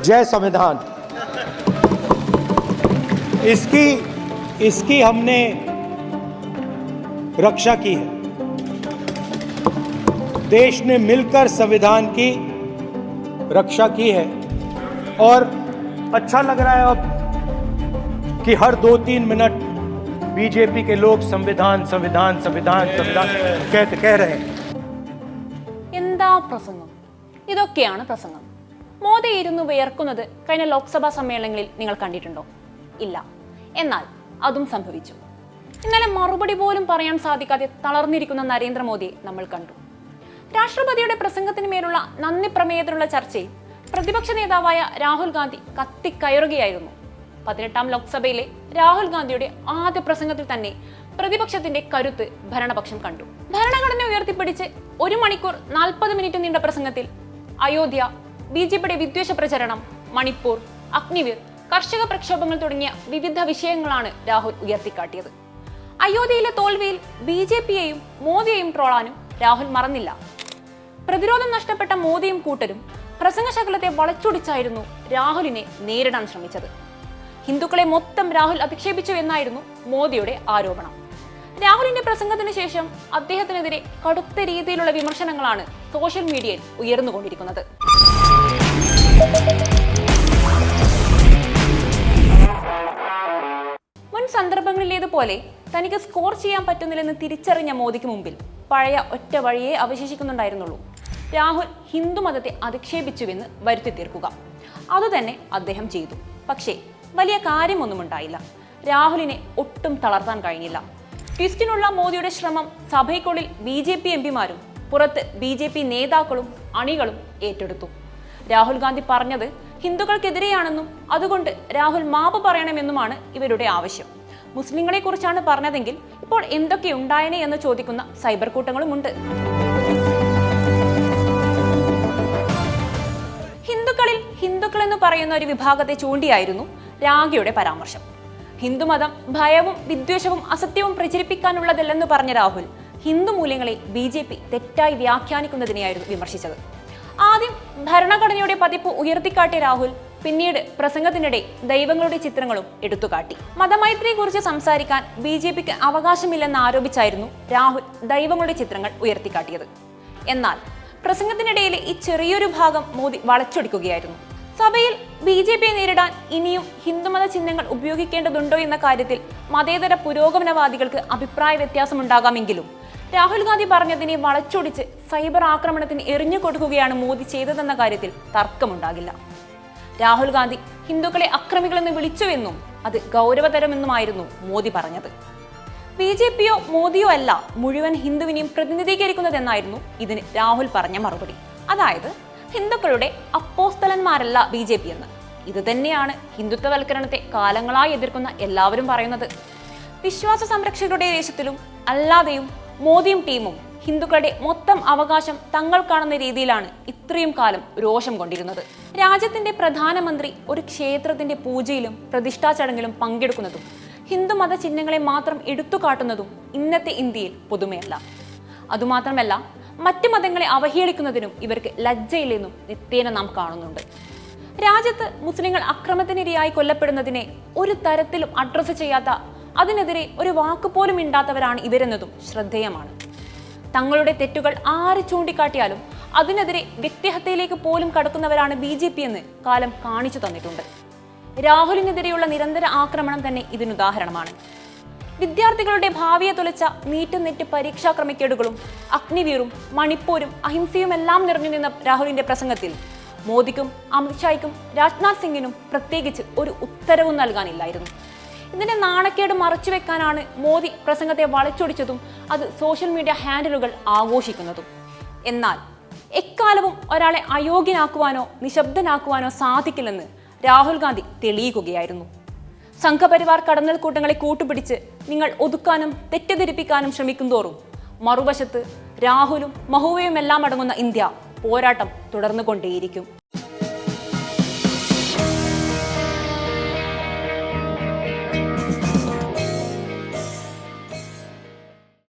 जय संविधान इसकी इसकी हमने रक्षा की है देश ने मिलकर संविधान की रक्षा की है और अच्छा लग रहा है अब कि हर दो तीन मिनट बीजेपी के लोग संविधान संविधान संविधान संविधान कहते कह रहे हैं എന്താ പ്രസംഗം ഇതൊക്കെയാണ് പ്രസംഗം മോദി ഇരുന്ന് വിയർക്കുന്നത് കഴിഞ്ഞ ലോക്സഭാ സമ്മേളനങ്ങളിൽ നിങ്ങൾ കണ്ടിട്ടുണ്ടോ? ഇല്ല. എന്നാൽ അതും സംഭവിച്ചു. ഇന്നലെ മറുപടി പോലും പറയാൻ സാധിക്കാതെ തളർന്നിരിക്കുന്ന നരേന്ദ്രമോദിയെ നമ്മൾ കണ്ടു. രാഷ്ട്രപതിയുടെ പ്രസംഗത്തിന് മേലുള്ള നന്ദി പ്രമേയത്തിലുള്ള ചർച്ചയിൽ പ്രതിപക്ഷ നേതാവായ രാഹുൽ ഗാന്ധി കത്തിക്കയറുകയായിരുന്നു. പതിനെട്ടാം ലോക്സഭയിലെ രാഹുൽ ഗാന്ധിയുടെ ആദ്യ പ്രസംഗത്തിൽ തന്നെ പ്രതിപക്ഷത്തിന്റെ കരുത്ത് ഭരണപക്ഷം കണ്ടു. ഭരണഘടന ഉയർത്തിപ്പിടിച്ച് ഒരു മണിക്കൂർ നാൽപ്പത് മിനിറ്റ് നീണ്ട പ്രസംഗത്തിൽ അയോധ്യ ബി ജെ പിയുടെ വിദ്വേഷ പ്രചരണം മണിപ്പൂർ അഗ്നിവീർ കർഷക പ്രക്ഷോഭങ്ങൾ തുടങ്ങിയ വിവിധ വിഷയങ്ങളാണ് രാഹുൽ ഉയർത്തിക്കാട്ടിയത്. അയോധ്യയിലെ തോൽവിയിൽ ബി ജെ പിയെയും മോദിയെയും ട്രോളാനും രാഹുൽ മറന്നില്ല. പ്രതിരോധം നഷ്ടപ്പെട്ട മോദിയും കൂട്ടരും പ്രസംഗശകലത്തെ വളച്ചൊടിച്ചായിരുന്നു രാഹുലിനെ നേരിടാൻ ശ്രമിച്ചത്. ഹിന്ദുക്കളെ മൊത്തം രാഹുൽ അധിക്ഷേപിച്ചു എന്നായിരുന്നു മോദിയുടെ ആരോപണം. രാഹുലിന്റെ പ്രസംഗത്തിന് ശേഷം അദ്ദേഹത്തിനെതിരെ കടുത്ത രീതിയിലുള്ള വിമർശനങ്ങളാണ് സോഷ്യൽ മീഡിയയിൽ ഉയർന്നുകൊണ്ടിരിക്കുന്നത്. മുൻ സന്ദർഭങ്ങളിലേതുപോലെ തനിക്ക് സ്കോർ ചെയ്യാൻ പറ്റുന്നില്ലെന്ന് തിരിച്ചറിഞ്ഞ മോദിക്ക് മുമ്പിൽ പഴയ ഒറ്റ വഴിയെ അവശേഷിക്കുന്നുണ്ടായിരുന്നുള്ളൂ. രാഹുൽ ഹിന്ദുമതത്തെ അധിക്ഷേപിച്ചുവെന്ന് വരുത്തി തീർക്കുക. അതുതന്നെ അദ്ദേഹം ചെയ്തു. പക്ഷേ വലിയ കാര്യമൊന്നും ഉണ്ടായില്ല. രാഹുലിനെ ഒട്ടും തളർത്താൻ കഴിഞ്ഞില്ല. ട്വിസ്റ്റിനുള്ള മോദിയുടെ ശ്രമം സഭയ്ക്കുള്ളിൽ ബി ജെ പി എം പിമാരും പുറത്ത് ബി ജെ പി നേതാക്കളും അണികളും ഏറ്റെടുത്തു. രാഹുൽ ഗാന്ധി പറഞ്ഞത് ഹിന്ദുക്കൾക്കെതിരെയാണെന്നും അതുകൊണ്ട് രാഹുൽ മാപ്പ് പറയണമെന്നുമാണ് ഇവരുടെ ആവശ്യം. മുസ്ലിങ്ങളെ കുറിച്ചാണ് പറഞ്ഞതെങ്കിൽ ഇപ്പോൾ എന്തൊക്കെ ഉണ്ടായനെ എന്ന് ചോദിക്കുന്ന സൈബർ കൂട്ടങ്ങളുമുണ്ട്. ഹിന്ദുക്കളിൽ ഹിന്ദുക്കൾ എന്ന് പറയുന്ന ഒരു വിഭാഗത്തെ ചൂണ്ടിയായിരുന്നു രാഗിയുടെ പരാമർശം. ഹിന്ദുമതം ഭയവും വിദ്വേഷവും അസത്യവും പ്രചരിപ്പിക്കാനുള്ളതല്ലെന്ന് പറഞ്ഞ രാഹുൽ ഹിന്ദു മൂല്യങ്ങളെ ബി ജെ പി തെറ്റായി വ്യാഖ്യാനിക്കുന്നതിനെയായിരുന്നു വിമർശിച്ചത്. ആദ്യം ഭരണഘടനയുടെ പതിപ്പ് ഉയർത്തിക്കാട്ടിയ രാഹുൽ പിന്നീട് പ്രസംഗത്തിനിടെ ദൈവങ്ങളുടെ ചിത്രങ്ങളും എടുത്തുകാട്ടി. മതമൈത്രിയെക്കുറിച്ച് സംസാരിക്കാൻ ബി ജെ പിക്ക് അവകാശമില്ലെന്ന് ആരോപിച്ചായിരുന്നു രാഹുൽ ദൈവങ്ങളുടെ ചിത്രങ്ങൾ ഉയർത്തിക്കാട്ടിയത്. എന്നാൽ പ്രസംഗത്തിനിടയിലെ ഈ ചെറിയൊരു ഭാഗം മോദി വളച്ചൊടിക്കുകയായിരുന്നു. സഭയിൽ ബി ജെ പിയെ നേരിടാൻ ഇനിയും ഹിന്ദുമത ചിഹ്നങ്ങൾ ഉപയോഗിക്കേണ്ടതുണ്ടോ എന്ന കാര്യത്തിൽ മതേതര പുരോഗമനവാദികൾക്ക് അഭിപ്രായ വ്യത്യാസമുണ്ടാകാമെങ്കിലും രാഹുൽ ഗാന്ധി പറഞ്ഞതിനെ വളച്ചൊടിച്ച് സൈബർ ആക്രമണത്തിന് എറിഞ്ഞു കൊടുക്കുകയാണ് മോദി ചെയ്തതെന്ന കാര്യത്തിൽ തർക്കമുണ്ടാകില്ല. രാഹുൽ ഗാന്ധി ഹിന്ദുക്കളെ അക്രമികളെന്ന് വിളിച്ചുവെന്നും അത് ഗൗരവതരമെന്നുമായിരുന്നു മോദി പറഞ്ഞത്. ബി ജെ പിയോ മോദിയോ അല്ല മുഴുവൻ ഹിന്ദുവിനെയും പ്രതിനിധീകരിക്കുന്നതെന്നായിരുന്നു ഇതിന് രാഹുൽ പറഞ്ഞ മറുപടി. അതായത് ഹിന്ദുക്കളുടെ അപ്പോസ്തലന്മാരല്ല ബി ജെ പി എന്ന്. ഇത് തന്നെയാണ് ഹിന്ദുത്വവൽക്കരണത്തെ കാലങ്ങളായി എതിർക്കുന്ന എല്ലാവരും പറയുന്നത്. വിശ്വാസ സംരക്ഷകരുടെ ദേശത്തിലും അല്ലാതെയും മോദിയും ടീമും ഹിന്ദുക്കളുടെ മൊത്തം അവകാശം തങ്ങൾക്കാണെന്ന രീതിയിലാണ് ഇത്രയും കാലം രോഷം കൊണ്ടിരുന്നത്. രാജ്യത്തിന്റെ പ്രധാനമന്ത്രി ഒരു ക്ഷേത്രത്തിന്റെ പൂജയിലും പ്രതിഷ്ഠാ ചടങ്ങിലും പങ്കെടുക്കുന്നതും ഹിന്ദുമത ചിഹ്നങ്ങളെ മാത്രം എടുത്തുകാട്ടുന്നതും ഇന്നത്തെ ഇന്ത്യയിൽ പുതുമയല്ല. അതുമാത്രമല്ല മറ്റ് മതങ്ങളെ അവഹേളിക്കുന്നതിനും ഇവർക്ക് ലജ്ജയില്ലെന്നും നിത്യേന നാം കാണുന്നുണ്ട്. രാജ്യത്ത് മുസ്ലിങ്ങൾ അക്രമത്തിനിരയായി കൊല്ലപ്പെടുന്നതിനെ ഒരു തരത്തിലും അഡ്രസ്സ് ചെയ്യാത്ത അതിനെതിരെ ഒരു വാക്ക് പോലും ഇണ്ടാത്തവരാണ് ഇവരെന്നതും ശ്രദ്ധേയമാണ്. തങ്ങളുടെ തെറ്റുകൾ ആര് ചൂണ്ടിക്കാട്ടിയാലും അതിനെതിരെ വ്യക്തിഹത്യയിലേക്ക് പോലും കടക്കുന്നവരാണ് ബി ജെ പി എന്ന് കാലം കാണിച്ചു തന്നിട്ടുണ്ട്. രാഹുലിനെതിരെയുള്ള നിരന്തര ആക്രമണം തന്നെ ഇതിനുദാഹരണമാണ് വിദ്യാർത്ഥികളുടെ ഭാവിയെ തുലച്ച നീറ്റും നെറ്റ് പരീക്ഷാ ക്രമക്കേടുകളും അഗ്നിവീറും മണിപ്പൂരും അഹിംസയുമെല്ലാം നിറഞ്ഞു നിന്ന രാഹുലിന്റെ പ്രസംഗത്തിൽ മോദിക്കും അമിത്ഷായ്ക്കും രാജ്നാഥ് സിംഗിനും പ്രത്യേകിച്ച് ഒരു ഉത്തരവും നൽകാനില്ലായിരുന്നു. ഇതിന്റെ നാണക്കേട് മറച്ചു വെക്കാനാണ് മോദി പ്രസംഗത്തെ വളച്ചൊടിച്ചതും അത് സോഷ്യൽ മീഡിയ ഹാൻഡിലുകൾ ആഘോഷിക്കുന്നതും. എന്നാൽ എക്കാലവും ഒരാളെ അയോഗ്യനാക്കുവാനോ നിശബ്ദനാക്കുവാനോ സാധിക്കില്ലെന്ന് രാഹുൽ ഗാന്ധി തെളിയിക്കുകയായിരുന്നു. സംഘപരിവാർ കടന്നൽ കൂട്ടങ്ങളെ കൂട്ടുപിടിച്ച് നിങ്ങൾ ഒതുക്കാനും തെറ്റിദ്ധരിപ്പിക്കാനും ശ്രമിക്കുന്തോറും മറുവശത്ത് രാഹുലും മഹുവയും എല്ലാം അടങ്ങുന്ന ഇന്ത്യ പോരാട്ടം തുടർന്നുകൊണ്ടേയിരിക്കും.